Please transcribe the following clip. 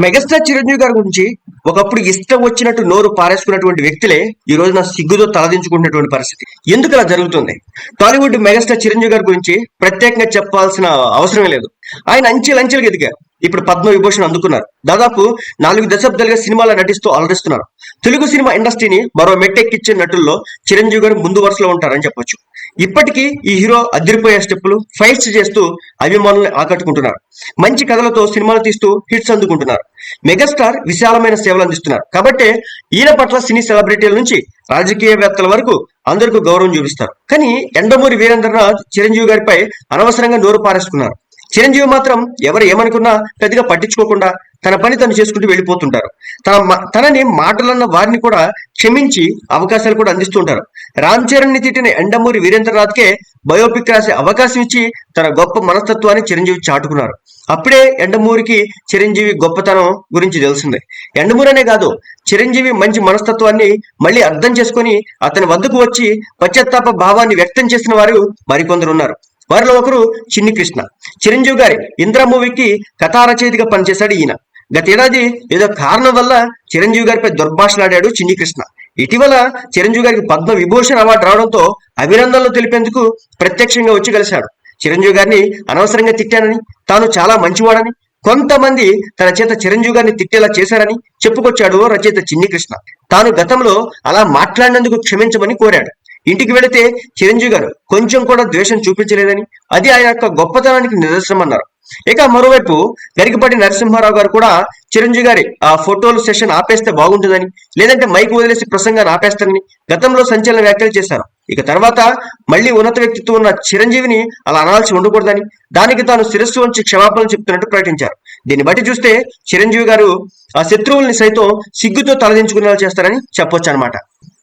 Megastar Chiranjeevi గారి గురించి ఒకప్పుడు ఇష్టం వచ్చినట్టు నోరు పారేసుకున్నటువంటి వ్యక్తులే ఈ రోజు నా సిగ్గుతో తలదించుకుంటున్నటువంటి పరిస్థితి. ఎందుకు అలా జరుగుతుంది? టాలీవుడ్ మెగాస్టార్ చిరంజీవి గారి గురించి ప్రత్యేకంగా చెప్పాల్సిన అవసరమే లేదు. ఆయన అంచెలంచెలుగా ఎదిగారు. ఇప్పుడు పద్మ విభూషణ్ అందుకున్నారు. దాదాపు నాలుగు దశాబ్దాలుగా సినిమాలో నటిస్తూ అలరిస్తున్నారు. తెలుగు సినిమా ఇండస్ట్రీని మరో మెట్టెక్కిచ్చే నటుల్లో చిరంజీవి గారు ముందు వరుసలో ఉంటారని చెప్పొచ్చు. ఇప్పటికీ ఈ హీరో అదిరిపోయే స్టెప్పులు ఫైట్స్ చేస్తూ అభిమానుల్ని ఆకట్టుకుంటున్నారు. మంచి కథలతో సినిమాలు తీస్తూ హిట్స్ అందుకుంటున్నారు. మెగాస్టార్ విశాలమైన సేవలు అందిస్తున్నారు. కాబట్టి ఈయన పట్ల సినీ సెలబ్రిటీల నుంచి రాజకీయవేత్తల వరకు అందరికీ గౌరవం చూపిస్తారు. కానీ ఎండమూరి వీరేంద్రనాథ్ చిరంజీవి గారిపై అనవసరంగా నోరు పారేసుకున్నారు. చిరంజీవి మాత్రం ఎవరు ఏమనుకున్నా పెద్దగా పట్టించుకోకుండా తన పని తను చేసుకుంటూ వెళ్ళిపోతుంటారు. తన మ- తనని మాటలన్న వారిని కూడా క్షమించి అవకాశాలు కూడా అందిస్తుంటారు. రామ్ చరణ్ని తిట్టిన ఎండమూరి వీరేంద్రనాథ్కే బయోపిక్ రాసే అవకాశం ఇచ్చి తన గొప్ప మనస్తత్వాన్ని చిరంజీవి చాటుకున్నారు. అప్పుడే ఎండమూరికి చిరంజీవి గొప్పతనం గురించి తెలిసింది. ఎండమూరి అనే కాదు చిరంజీవి మంచి మనస్తత్వాన్ని మళ్ళీ అర్థం చేసుకొని అతని వద్దకు వచ్చి పశ్చాత్తాప భావాన్ని వ్యక్తం చేసిన వారు మరికొందరు ఉన్నారు వారిలో ఒకరు చిన్ని కృష్ణ చిరంజీవి గారి ఇంద్ర మూవీకి కథా రచయితగా పనిచేశాడు ఈయన. గతేడాది ఏదో కారణం వల్ల చిరంజీవి గారిపై దుర్భాషలాడాడు చిన్ని కృష్ణ ఇటీవల చిరంజీవి గారికి పద్మ విభూషణ్ అవార్డు రావడంతో అభినందనలు తెలిపేందుకు ప్రత్యక్షంగా వచ్చి కలిశాడు. చిరంజీవి గారిని అనవసరంగా తిట్టానని తాను చాలా మంచివాడని కొంతమంది తన చేత చిరంజీవి గారిని తిట్టేలా చేశారని చెప్పుకొచ్చాడు రచయిత చిన్ని కృష్ణ తాను గతంలో అలా మాట్లాడినందుకు క్షమించమని కోరాడు. ఇంటికి వెళితే చిరంజీవి గారు కొంచెం కూడా ద్వేషం చూపించలేదని అది ఆయన యొక్క గొప్పతనానికి నిదర్శనం అన్నారు ఇక మరోవైపు గరికపాటి నరసింహారావు గారు కూడా చిరంజీవి గారి ఆ ఫోటోలు సెషన్ ఆపేస్తే బాగుంటుందని లేదంటే మైక్ వదిలేసి ప్రసంగాన్ని ఆపేస్తారని గతంలో సంచలన వ్యాఖ్యలు చేశారు. ఇక తర్వాత మళ్ళీ ఉన్నత వ్యక్తిత్వం ఉన్న చిరంజీవిని అలా అనాల్సి ఉండకూడదని దానికి తాను శిరస్సు వంచి క్షమాపణలు చెప్తున్నట్టు ప్రకటించారు. దీన్ని బట్టి చూస్తే చిరంజీవి గారు ఆ శత్రువుల్ని సైతం సిగ్గుతో తలదించుకునేలా చేస్తారని చెప్పొచ్చు అనమాట